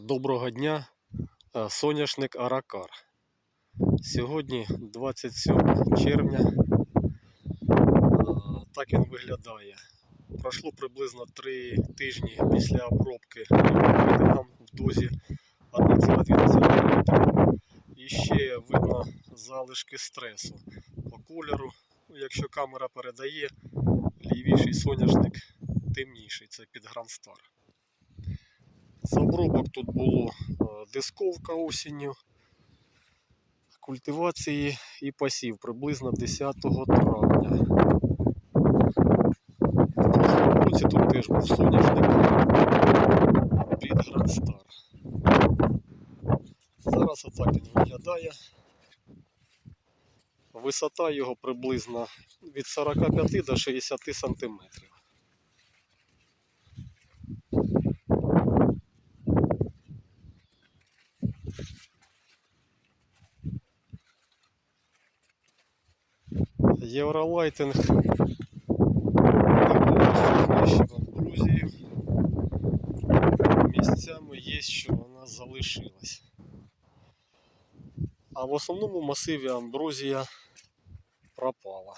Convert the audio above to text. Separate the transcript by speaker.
Speaker 1: Доброго дня, Е, соняшник Аракар. Сьогодні 27 червня. Е, Так він виглядає. Пройшло приблизно 3 тижні після обробки маркетингом в дозі 1,12 літра. І ще видно залишки стресу по кольору. Якщо камера передає, лівіший соняшник темніший, це під Грандстар. З обробок тут було е, дисковка осінню, культивації і посів приблизно 10 травня. В тут теж був соняшник під Грандстар. Зараз отак він виглядає. Висота його приблизно від 45 до 60 сантиметрів. Євролайтинг ще в Амбрузії. Місцями є, що вона залишилась. А в основному масиві Амброзія пропала.